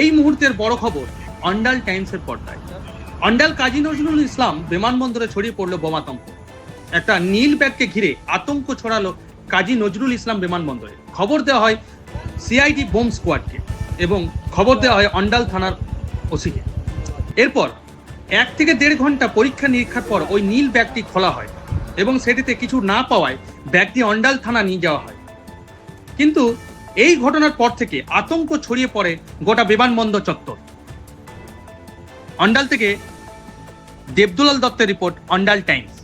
এই মুহূর্তের বড় খবর অন্ডাল টাইমসের পর্দায়। অন্ডাল কাজী নজরুল ইসলাম বিমানবন্দরে ছড়িয়ে পড়ল বোমাতঙ্ক একটা নীল ব্যাগকে ঘিরে আতঙ্ক ছড়ালো কাজী নজরুল ইসলাম বিমানবন্দরে। খবর দেওয়া হয় সিআইডি বোম স্কোয়াডকে এবং খবর দেওয়া হয় অন্ডাল থানার ওসিকে। এরপর এক থেকে দেড় ঘণ্টা পরীক্ষা নিরীক্ষার পর ওই নীল ব্যাগটি খোলা হয় এবং সেটিতে কিছু না পাওয়ায় ব্যাগটি অন্ডাল থানা নিয়ে যাওয়া হয়। কিন্তু এই ঘটনার পর থেকে আতঙ্ক ছড়িয়ে পড়ে গোটা বিমানবন্দর চত্বর। অন্ডাল থেকে দেবদুলাল দত্তের রিপোর্ট, অন্ডাল টাইমস।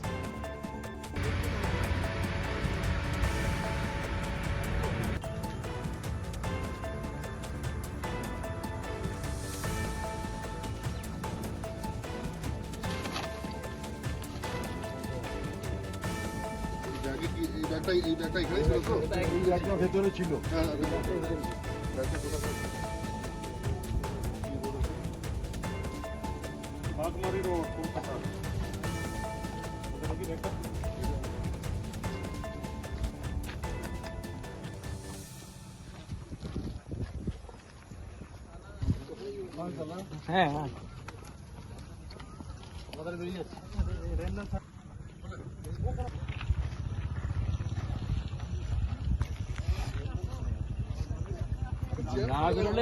এই ব্যাগটা এই ব্যাগটা এখানেই ছিল এই ব্যাগটা ভেতরে ছিল হ্যাঁ ব্যাগটা কোথায় বাগমারি রোড কলকাতা হ্যাঁ। হ্যাঁ না രാഹുലുള്ള